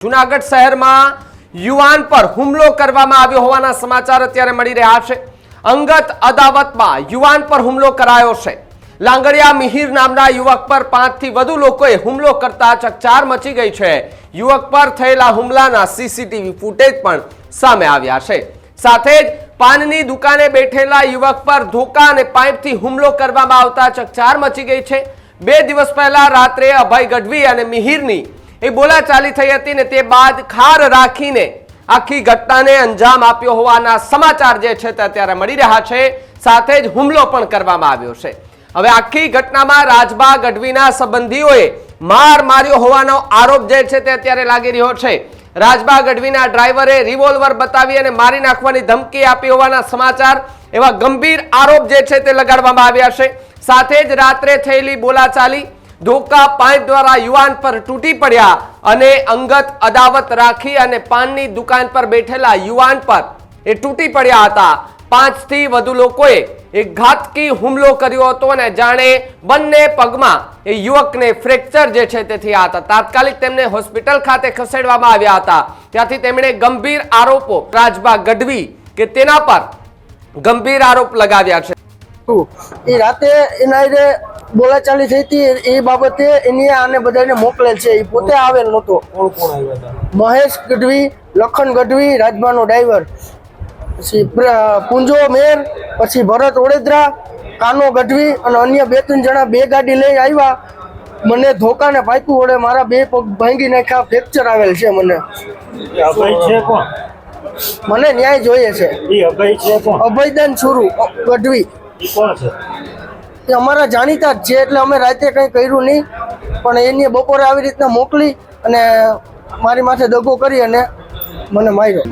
જુનાગઢ શહેરમાં યુવાન પર હુમલો કરવામાં આવ્યો હોવાના સમાચાર અત્યારે મળી રહ્યા છે. અંગત અદાવતમાં યુવાન પર હુમલો કરાયો છે. લાંગડિયા મિહિર નામના યુવક પર પાંચથી વધુ લોકોએ હુમલો કરતા ચકચાર મચી ગઈ છે. યુવક પર થયેલા હુમલાના સીસીટીવી ફૂટેજ પણ સામે આવ્યા છે. સાથે જ પાનની દુકાને બેઠેલા યુવક પર ધોકા અને પાઇપથી હુમલો કરવામાં આવતા ચકચાર મચી ગઈ છે. બે દિવસ પહેલા રાત્રે અભય ગઢવી અને મિહિરની એ બોલાચાલી થઈ હતી ને તે બાદ ખાર રાખીને આખી ઘટનાને અંજામ આપ્યો હોવાના સમાચાર જે છે તે અત્યારે મળી રહ્યા છે. સાથે જ હુમલો પણ કરવામાં આવ્યો છે. હવે આખી ઘટનામાં રાજબા ગઢવીના સંબંધીઓએ માર માર્યો હોવાનો આરોપ જે છે તે અત્યારે લાગી રહ્યો છે. રાજબા ગઢવીના ડ્રાઈવરે રિવોલ્વર બતાવી અને મારી નાખવાની ધમકી આપી હોવાના સમાચાર એવા ગંભીર આરોપ જે છે તે લગાડવામાં આવ્યા છે. સાથે જ રાત્રે થયેલી બોલાચાલી ધોકા પાઇપ દ્વારા યુવાન પર તૂટી પડ્યા અને અંગત અદાવત રાખી અને પાનની દુકાન પર બેઠેલા યુવાન પર એ તૂટી પડ્યા હતા. પાંચથી વધુ લોકોએ એક ઘાતકી હુમલો કર્યો હતો અને જાણે બંને પગમાં એ યુવકને ફ્રેક્ચર જે છે તે થયા હતા. તાત્કાલિક તેમને હોસ્પિટલ ખાતે ખસેડવામાં આવ્યા હતા. ત્યાંથી તેમણે ગંભીર આરોપો રાજબા ગઢવી કે તેના પર ગંભીર આરોપ લગાવ્યા છે. એ રાતે એના બોલાચાલી થઈ હતી એ બાબતે એની આને બધાને મોકલેલ છે. એ પોતે આવેલ નહોતો. મહેશ ગઢવી લખન ગઢવી રાજમાનો ડ્રાઈવર. પછી પુંજો મેર પછી ભરત ઓડેદરા કાનો ગઢવી અને અન્ય બે ત્રણ જણા બે ગાડી લઈ આવ્યા. મને ધોકાને પાક્યું વડે મારા બે પગ ભાંગી નાખ્યા ફ્રેક્ચર આવેલ છે મને. મને ન્યાય જોઈએ છે. અભયદાન છુરુ ગઢવી. કોણ છે? એ અમારા જાણીતા જ છે, એટલે અમે રાતે કંઈ કર્યું નહીં. પણ એની બપોરે આવી રીતના મોકલી અને મારી માથે દગો કરી અને મને માર્યો.